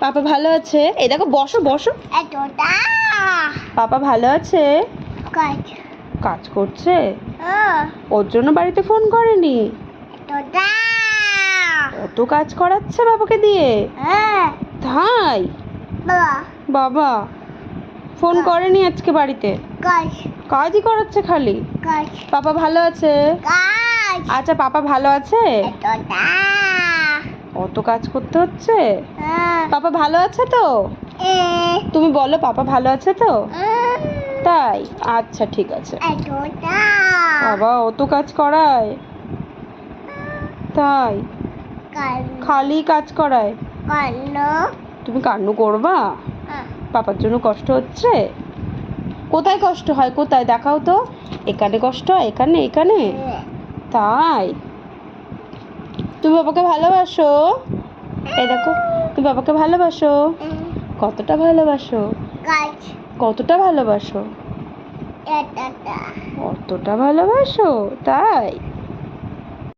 পাপা ভালো আছে? এই দেখো বসো বসো। পাপা ভালো আছে? কাজ। কাজ করছে? ওর জন্য বাড়িতে ফোন করেনি? অত কাজ করাচ্ছে বাবাকে দিয়ে। তাই? বাবা। ফোন করেনি আজকে বাড়িতে? কাজ। কাজই করাচ্ছে খালি? কাজ। পাপা ভালো আছে? আচ্ছা পাপা ভালো আছে? অত কাজ করতে হচ্ছে? হ্যাঁ। পাপা ভালো আছে তো? তুমি বলো পাপা ভালো আছে তো? তাই? আচ্ছা ঠিক আছে। বাবা অত কাজ করায়? তাই? খালি কাজ করায়? তুমি কান্নু করবা? হ্যাঁ। পাপার জন্য কষ্ট হচ্ছে? কোথায় কষ্ট হয়? কোথায়? দেখাও তো। এখানে কষ্ট হয় এখানে এখানে। তাই? তুমি বাবাকে ভালোবাসো? এই দেখো তুমি বাবাকে ভালোবাসো? কতটা ভালোবাসো? কতটা ভালোবাসো? কতটা ভালোবাসো? তাই?